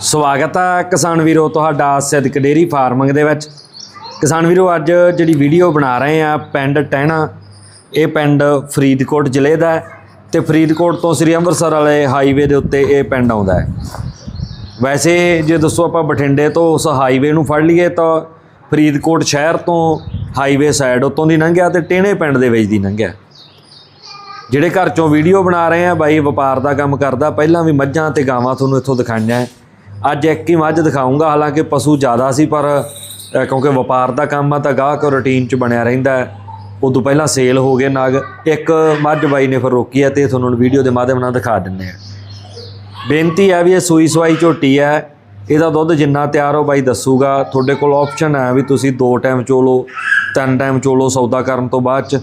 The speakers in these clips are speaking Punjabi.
ਸਵਾਗਤ ਹੈ ਕਿਸਾਨ ਵੀਰੋ ਤੁਹਾਡਾ ਸਿੱਧਕ ਡੇਰੀ ਫਾਰਮਿੰਗ ਦੇ ਵਿੱਚ। ਕਿਸਾਨ ਵੀਰੋ, ਅੱਜ ਜਿਹੜੀ ਵੀਡੀਓ ਬਣਾ ਰਹੇ ਆ ਪਿੰਡ ਟਹਿਣਾ, ਇਹ ਪਿੰਡ ਫਰੀਦਕੋਟ ਜ਼ਿਲ੍ਹੇ ਦਾ ਹੈ ਤੇ ਫਰੀਦਕੋਟ ਤੋਂ ਸ੍ਰੀ ਅੰਮ੍ਰਿਤਸਰ ਵਾਲੇ ਹਾਈਵੇ ਦੇ ਉੱਤੇ ਇਹ ਪਿੰਡ ਆਉਂਦਾ ਹੈ। ਵੈਸੇ ਜੇ ਦੱਸੋ ਆਪਾਂ ਬਠਿੰਡੇ ਤੋਂ ਉਸ ਹਾਈਵੇ ਨੂੰ ਫੜ ਲਈਏ ਤਾਂ ਫਰੀਦਕੋਟ ਸ਼ਹਿਰ ਤੋਂ ਹਾਈਵੇ ਸਾਈਡ ਉਤੋਂ ਦੀ ਲੰਘਿਆ ਤੇ ਟੇਣੇ ਪਿੰਡ ਦੇ ਵਿੱਚ ਦੀ ਲੰਘਿਆ। ਜਿਹੜੇ ਘਰ ਚੋਂ ਵੀਡੀਓ ਬਣਾ ਰਹੇ ਆ, ਬਾਈ ਵਪਾਰ ਦਾ ਕੰਮ ਕਰਦਾ, ਪਹਿਲਾਂ ਵੀ ਮੱਝਾਂ ਤੇ ਗਾਵਾਂ ਤੁਹਾਨੂੰ ਇੱਥੋਂ ਦਿਖਾਈਆਂ ਅੱਜ ਇੱਕ ਹੀ ਮੱਝ ਦਿਖਾਉਂਗਾ ਹਾਲਾਂਕਿ ਪਸ਼ੂ ਜ਼ਿਆਦਾ ਸੀ, ਪਰ ਕਿਉਂਕਿ ਵਪਾਰ ਦਾ ਕੰਮ ਆ ਤਾਂ ਗਾਹਕ ਰੁਟੀਨ 'ਚ ਬਣਿਆ ਰਹਿੰਦਾ ਹੈ। ਉਦੋਂ ਪਹਿਲਾਂ ਸੇਲ ਹੋ ਗਏ ਨਾਗ। ਇੱਕ ਮੱਝ ਬਾਈ ਨੇ ਫਿਰ ਰੋਕੀ ਹੈ ਤੇ ਤੁਹਾਨੂੰ ਵੀਡੀਓ ਦੇ ਮਾਧਿਅਮ ਨਾਲ ਦਿਖਾ ਦਿੰਨੇ ਆ ਬੇਨਤੀ ਹੈ ਵੀ ਇਹ ਸੂਈ ਸਵਾਈ ਝੋਟੀ ਹੈ। ਇਹਦਾ ਦੁੱਧ ਜਿੰਨਾ ਤਿਆਰ ਹੋ ਬਾਈ ਦੱਸੂਗਾ। ਤੁਹਾਡੇ ਕੋਲ ਆਪਸ਼ਨ ਹੈ ਵੀ ਤੁਸੀਂ ਦੋ ਟਾਈਮ ਚੋਲੋ, ਤਿੰਨ ਟਾਈਮ ਚੋਲੋ ਸੌਦਾ ਕਰਨ ਤੋਂ ਬਾਅਦ ਚ।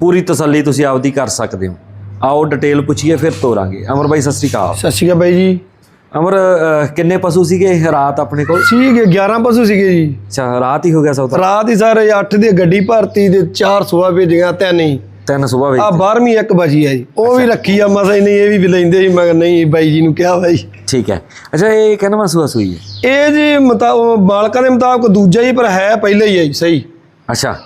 ਪੂਰੀ ਤਸੱਲੀ ਤੁਸੀਂ ਆਪਦੀ ਕਰ ਸਕਦੇ ਹੋ। ਆਓ ਡਿਟੇਲ ਪੁੱਛੀਏ, ਫਿਰ ਤੋਰਾਂਗੇ। ਅਮਰ ਬਾਈ, ਸਤਿ ਸ੍ਰੀ ਅਕਾਲ। ਸਤਿ ਸ਼੍ਰੀ ਅਕਾਲ ਬਾਈ ਜੀ। ਅਮਰ ਅਹ, ਕਿੰਨੇ ਪਸ਼ੂ ਸੀਗੇ ਰਾਤ ਆਪਣੇ ਕੋਲ? ਸੀਗੇ 11 ਪਸ਼ੂ ਸੀਗੇ ਜੀ। ਅੱਛਾ ਰਾਤ ਹੀ ਹੋ ਗਿਆ ਸੌਦਾ ਰਾਤ ਹੀ ਸਾਰੇ 8 ਦੀ ਗੱਡੀ ਭਰਤੀ ਤੇ 4 ਸੁਬਾ ਭੇਜੀਆਂ ਤਿੰਨ ਹੀ। ਤਿੰਨ ਸਵੇਰ ਆ ਵਿੱਚ 12ਵੀਂ ਇੱਕ ਬਚੀ ਆ ਜੀ। ਉਹ ਵੀ ਰੱਖੀ ਆ ਮਸਾ ਹੀ ਨਹੀਂ ਇਹ ਵੀ ਲੈਂਦੇ ਸੀ ਮਗਰ ਨਹੀਂ ਬਾਈ ਜੀ ਨੂੰ ਕਿਹਾ ਬਾਈ। ਠੀਕ ਹੈ। ਅੱਛਾ ਇਹ ਕਿੰਨਾ ਸੂਆ ਸੂਈ ਹੈ? ਇਹ ਜੀ ਮੁਤਾਬਕ ਮਾਲਕਾਂ ਦੇ ਮੁਤਾਬਕ ਦੂਜਾ ਹੀ ਪਰ ਹੈ ਪਹਿਲਾਂ ਹੀ ਆ ਜੀ ਸਹੀ। ਅੱਛਾ।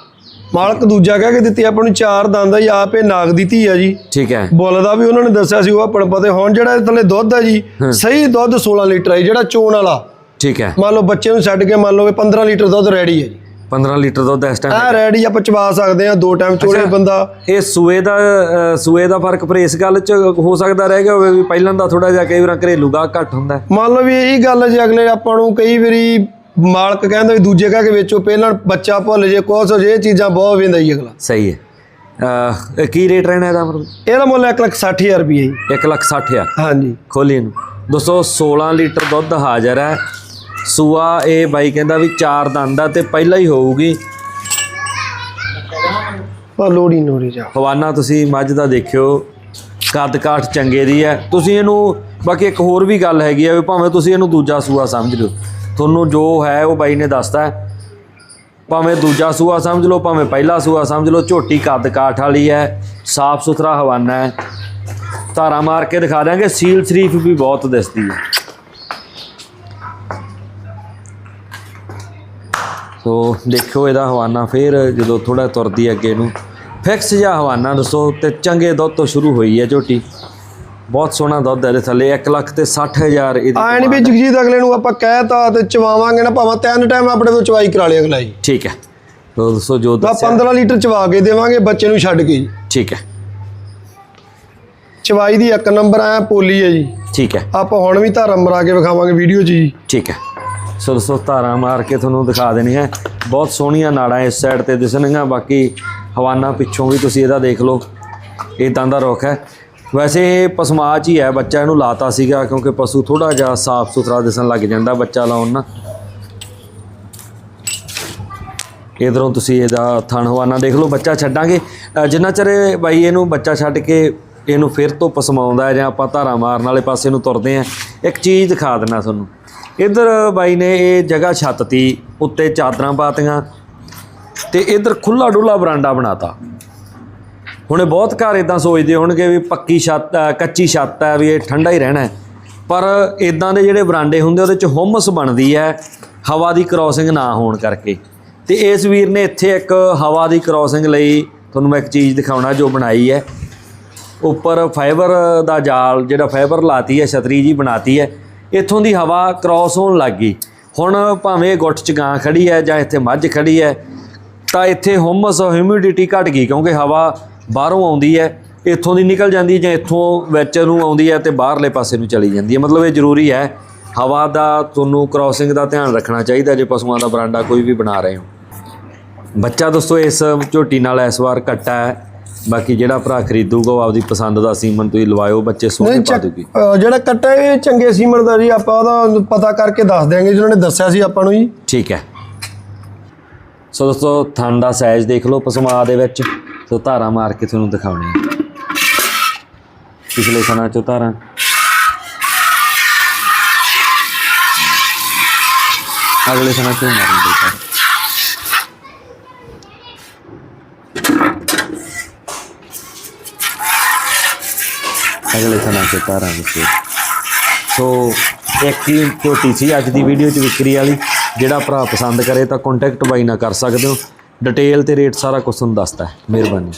ਮਾਲਕ ਦੂਜਾ ਕਹਿ ਕੇ ਦਿੱਤੀ ਆਪਾਂ ਨੂੰ ਚਾਰ ਦੰਦ ਆ ਜੀ ਆਪੇ ਨਾਗ ਦੀ ਧੀ ਆ ਜੀ। ਠੀਕ ਹੈ। ਬੁੱਲ ਦਾ ਵੀ ਉਹਨਾਂ ਨੇ ਦੱਸਿਆ ਸੀ ਉਹ ਆਪਣ ਪਤੇ ਹੁਣ ਜਿਹੜਾ ਥੱਲੇ ਦੁੱਧ ਆ ਜੀ ਸਹੀ ਦੁੱਧ 16 ਲੀਟਰ ਆ ਜੀ, ਜਿਹੜਾ ਚੋਣ ਵਾਲਾ। ਠੀਕ ਹੈ। ਮੰਨ ਲਓ ਬੱਚੇ ਨੂੰ ਛੱਡ ਕੇ ਮੰਨ ਲਓ ਕਿ 15 ਲੀਟਰ ਦੁੱਧ ਰੈਡੀ ਹੈ ਜੀ। 15 ਲੀਟਰ ਦੁੱਧ ਇਸ ਟਾਈਮ ਆ ਰੈਡੀ ਆਪਾਂ ਚਵਾ ਸਕਦੇ ਆ ਦੋ ਟਾਈਮ ਚੋਲੇ ਬੰਦਾ। ਇਹ ਸੂਏ ਦਾ ਸੂਏ ਦਾ ਫ਼ਰਕ ਪਰ ਇਸ ਗੱਲ 'ਚ ਹੋ ਸਕਦਾ ਰਹਿ ਗਿਆ ਹੋਵੇ ਵੀ ਪਹਿਲਾਂ ਦਾ ਥੋੜਾ ਜਿਹਾ ਕਈ ਵਾਰ ਘਰੇਲੂ ਗਾਹ ਘੱਟ ਹੁੰਦਾ ਹੈ। ਮੰਨ ਲਓ ਵੀ ਇਹੀ ਗੱਲ ਜੇ ਅਗਲੇ ਆਪਾਂ ਨੂੰ ਕਈ ਵਾਰੀ ਮਾਲਕ ਕਹਿੰਦਾ ਵੀ ਦੂਜੇ ਕਹਿ ਕੇ ਵੇਚੋ ਪਹਿਲਾਂ ਬੱਚਾ ਭੁੱਲ ਜੇ ਕੁਛ ਹੋ ਜੇ ਇਹ ਚੀਜ਼ਾਂ ਬਹੁਤ ਵੇਂਦਾ ਹੀ ਅਗਲਾ। ਸਹੀ ਹੈ। ਅਹ, ਕੀ ਰੇਟ ਰਹਿਣਾ ਇਹਦਾ ਮਤਲਬ? ਇਹਦਾ ਮੁੱਲ 160000 ਰੁਪਏ ਜੀ। 1 ਲੱਖ 60 ਹਜ਼ਾਰ? ਹਾਂਜੀ। ਖੋਲੀ ਇਹਨੂੰ। ਦੋਸਤੋ 16 ਲੀਟਰ ਦੁੱਧ ਹਾਜ਼ਰ ਹੈ। ਸੂਆ ਇਹ ਬਾਈ ਕਹਿੰਦਾ ਵੀ ਚਾਰ ਦੰਦ ਆ ਤੇ ਪਹਿਲਾਂ ਹੀ ਹੋਊਗੀ। ਆ ਲੋੜੀ ਨੋੜੀ ਜਾ ਹਵਾਨਾ ਤੁਸੀਂ ਮੱਝ ਦਾ ਦੇਖਿਓ। ਕੱਦ ਕਾਠ ਚੰਗੇ ਦੀ ਹੈ। ਤੁਸੀਂ ਇਹਨੂੰ ਬਾਕੀ ਇੱਕ ਹੋਰ ਵੀ ਗੱਲ ਹੈਗੀ ਆ ਵੀ ਭਾਵੇਂ ਤੁਸੀਂ ਇਹਨੂੰ ਦੂਜਾ ਸੂਆ ਸਮਝ ਲਓ। ਤੁਹਾਨੂੰ ਜੋ ਹੈ ਉਹ ਬਾਈ ਨੇ ਦੱਸਤਾ ਭਾਵੇਂ ਦੂਜਾ ਸੂਆ ਸਮਝ ਲਓ, ਭਾਵੇਂ ਪਹਿਲਾ ਸੂਆ ਸਮਝ ਲਓ, ਝੋਟੀ ਕੱਦ ਕਾਠ ਵਾਲੀ ਹੈ, ਸਾਫ਼ ਸੁਥਰਾ ਹਵਾਨਾ ਹੈ। ਧਾਰਾ ਮਾਰ ਕੇ ਦਿਖਾ ਦਿਆਂਗੇ, ਸੀਲ ਸ਼ਰੀਫ ਵੀ ਬਹੁਤ ਦਿਸਦੀ ਹੈ। ਸੋ ਦੇਖਿਓ ਇਹਦਾ ਹਵਾਨਾ ਫੇਰ ਜਦੋਂ ਥੋੜਾ ਤੁਰਦੀ ਅੱਗੇ ਨੂੰ। ਫਿਕਸ ਜਿਹਾ ਹਵਾਨਾ ਦੱਸੋ ਤੇ ਚੰਗੇ ਦੁੱਧ ਤੋਂ ਸ਼ੁਰੂ ਹੋਈ ਹੈ ਝੋਟੀ। ਬਹੁਤ ਸੋਹਣਾ ਦੁੱਧ ਹੈ ਇਹਦੇ ਥੱਲੇ 1 ਲੱਖ ਤੇ 60000 ਇਹਦੀ ਆਏ ਨਹੀਂ ਵੀ ਜਗਜੀਤ ਅਗਲੇ ਨੂੰ ਆਪਾਂ ਕਹਿਤਾ ਤੇ ਚਵਾਵਾਂਗੇ ਨਾ ਭਾਵੇਂ ਤਿੰਨ ਟਾਈਮ ਆਪਣੇ ਤੋਂ ਚਵਾਈ ਕਰਾ ਲਿਆ ਅਗਲਾ ਜੀ। ਠੀਕ ਹੈ। ਤੋ ਦੱਸੋ ਜੋ ਦੱਸਿਆ। 15 ਲੀਟਰ ਚਵਾ ਕੇ ਦੇਵਾਂਗੇ ਬੱਚੇ ਨੂੰ ਛੱਡ ਕੇ ਜੀ। ਠੀਕ ਹੈ। ਚਵਾਈ ਦੀ ਇੱਕ ਨੰਬਰ ਆ ਪੋਲੀ ਹੈ ਜੀ। ਠੀਕ ਹੈ। ਆਪਾਂ ਹੁਣ ਵੀ ਧਾਰਾ ਮਰਾ ਕੇ ਵਿਖਾਵਾਂਗੇ ਵੀਡੀਓ ਜੀ। ਠੀਕ ਹੈ। ਸੋ ਦੋਸਤੋ ਧਾਰਾਂ ਮਾਰ ਕੇ ਤੁਹਾਨੂੰ ਦਿਖਾ ਦੇਣੀ ਹੈ। ਬਹੁਤ ਸੋਹਣੀਆਂ ਨਾੜਾਂ ਇਸ ਸਾਈਡ ਤੇ ਦਿਸਣਗੀਆਂ ਬਾਕੀ ਹਵਾਨਾ ਪਿੱਛੋਂ ਵੀ ਤੁਸੀਂ ਇਹਦਾ ਦੇਖ ਲਓ। ਇਦਾਂ ਦਾ ਰੁੱਖ ਹੈ। ਵੈਸੇ ਇਹ ਪਸਮਾਚ ਹੀ ਹੈ ਬੱਚਾ ਇਹਨੂੰ ਲਾਤਾ ਸੀਗਾ ਕਿਉਂਕਿ ਪਸ਼ੂ ਥੋੜਾ ਜਿਹਾ ਸਾਫ਼ ਸੁਥਰਾ ਦਿਸਣ ਲੱਗ ਜਾਂਦਾ ਬੱਚਾ ਲਾਉਣ ਨਾਲ। ਇਧਰੋਂ ਤੁਸੀਂ ਇਹਦਾ ਥਣ ਹਵਾਨਾ ਦੇਖ ਲਓ, ਬੱਚਾ ਛੱਡਾਂਗੇ। ਜਿੰਨਾ ਚਿਰ ਬਾਈ ਇਹਨੂੰ ਬੱਚਾ ਛੱਡ ਕੇ ਇਹਨੂੰ ਫਿਰ ਤੋਂ ਪਸਮਾਉਂਦਾ ਹੈ ਜਾਂ ਆਪਾਂ ਧਾਰਾ ਮਾਰਨ ਵਾਲੇ ਪਾਸੇ ਨੂੰ ਤੁਰਦੇ ਆ ਇੱਕ ਚੀਜ਼ ਦਿਖਾ ਦਿੰਦਾ ਤੁਹਾਨੂੰ। ਇਧਰ ਬਾਈ ਨੇ ਇਹ ਜਗ੍ਹਾ ਛੱਤ ਤੀ, ਉੱਤੇ ਚਾਦਰਾਂ ਪਾਤੀਆਂ ਤੇ ਇਧਰ ਖੁੱਲਾ ਡੁੱਲਾ ਬਰਾਂਡਾ ਬਣਾਤਾ। ਹੁਣੇ ਬਹੁਤ ਘਰ ਇਦਾਂ ਸੋਚਦੇ ਹੋਣਗੇ ਵੀ ਪੱਕੀ ਛੱਤ ਕੱਚੀ ਛੱਤ ਹੈ ਵੀ ਇਹ ਠੰਡਾ ਹੀ ਰਹਿਣਾ ਪਰ ਇਦਾਂ ਦੇ ਜਿਹੜੇ ਬਰਾਂਡੇ ਹੁੰਦੇ ਉਹਦੇ ਚ ਹੁਮਸ ਬਣਦੀ ਹੈ, ਹਵਾ ਦੀ ਕ੍ਰਾਸਿੰਗ ਨਾ ਹੋਣ ਕਰਕੇ। ਤੇ ਇਸ ਵੀਰ ਨੇ ਇੱਥੇ ਇੱਕ ਹਵਾ ਦੀ ਕ੍ਰਾਸਿੰਗ ਲਈ ਤੁਹਾਨੂੰ ਮੈਂ ਇੱਕ ਚੀਜ਼ ਦਿਖਾਉਣਾ ਜੋ ਬਣਾਈ ਹੈ। ਉੱਪਰ ਫਾਈਬਰ ਦਾ ਜਾਲ, ਜਿਹੜਾ ਫਾਈਬਰ ਲਾਤੀ ਹੈ, ਛਤਰੀ ਜੀ ਬਣਾਤੀ ਹੈ। ਇੱਥੋਂ ਦੀ ਹਵਾ ਕ੍ਰਾਸ ਹੋਣ ਲੱਗ ਗਈ। ਹੁਣ ਭਾਵੇਂ ਗੁੱਟ ਚ ਗਾਂ ਖੜੀ ਹੈ ਜਾਂ ਇੱਥੇ ਮੱਝ ਖੜੀ ਹੈ, ਤਾਂ ਇੱਥੇ ਹਮਸ ਹਿਊਮਿਡਿਟੀ ਘਟ ਗਈ ਕਿਉਂਕਿ ਹਵਾ ਬਾਹਰੋਂ ਆਉਂਦੀ ਹੈ ਇੱਥੋਂ ਦੀ ਨਿਕਲ ਜਾਂਦੀ ਹੈ ਜਾਂ ਇੱਥੋਂ ਵਿੱਚ ਨੂੰ ਆਉਂਦੀ ਹੈ ਤੇ ਬਾਹਰਲੇ ਪਾਸੇ ਨੂੰ ਚਲੀ ਜਾਂਦੀ ਹੈ। ਮਤਲਬ ਇਹ ਜ਼ਰੂਰੀ ਹੈ ਹਵਾ ਦਾ ਤੁਹਾਨੂੰ ਕ੍ਰਾਸਿੰਗ ਦਾ ਧਿਆਨ ਰੱਖਣਾ ਚਾਹੀਦਾ ਜੇ ਪਸ਼ੂਆਂ ਦਾ ਬਰਾਂਡਾ ਕੋਈ ਵੀ ਬਣਾ ਰਹੇ ਹੋ। ਬੱਚਾ ਦੋਸਤੋ ਇਸ ਝੋਟੀ ਨਾਲ ਇਸ ਵਾਰ ਕੱਟਾ ਹੈ। ਬਾਕੀ ਜਿਹੜਾ ਭਰਾ ਖਰੀਦੂਗਾ ਉਹ ਆਪਦੀ ਪਸੰਦ ਦਾ ਸੀਮਨ ਤੁਸੀਂ ਲਵਾਇਓ ਬੱਚੇ ਸੋਹਣੇ ਪਾ ਦੂਗੀ। ਜਿਹੜਾ ਕੱਟਾ ਇਹ ਚੰਗੇ ਸੀਮਨ ਦਾ ਜੀ ਆਪਾਂ ਉਹਦਾ ਪਤਾ ਕਰਕੇ ਦੱਸ ਦਿਆਂਗੇ ਜਿਹਨਾਂ ਨੇ ਦੱਸਿਆ ਸੀ ਆਪਾਂ ਨੂੰ ਜੀ। ਠੀਕ ਹੈ। ਸੋ ਦੋਸਤੋ ਥਣ ਦਾ ਸਾਈਜ਼ ਦੇਖ ਲਓ ਪਸਮਾ ਦੇ ਵਿੱਚ। ਸੋ ਧਾਰਾਂ ਮਾਰ ਕੇ ਤੁਹਾਨੂੰ ਦਿਖਾਉਣੀ ਪਿਛਲੇ ਸਨਾਂ ਚੋਂ ਧਾਰਾਂ। ਅਗਲੇ ਸਨਾਂ ਚੋਂ ਮਾਰਨ ਦੇ ਧਾਰਾਂ। ਅਗਲੇ ਸਨਾਂ ਚੋਂ ਧਾਰਾਂ ਵਿੱਚ। ਸੋ, ਇੱਕ ਹੀ ਝੋਟੀ ਸੀ ਅੱਜ ਦੀ ਵੀਡੀਓ 'ਚ ਵਿਕਰੀ ਵਾਲੀ। ਜਿਹੜਾ ਭਰਾ ਪਸੰਦ ਕਰੇ ਤਾਂ ਕੰਟੈਕਟ ਬਾਈ ਨਾਲ ਕਰ ਸਕਦੇ ਹੋ। ਡਿਟੇਲ ਤੇ ਰੇਟ ਸਾਰਾ ਕੁਝ ਤੁਹਾਨੂੰ ਦੱਸਦਾ ਹੈ ਮਿਹਰਬਾਨੀ।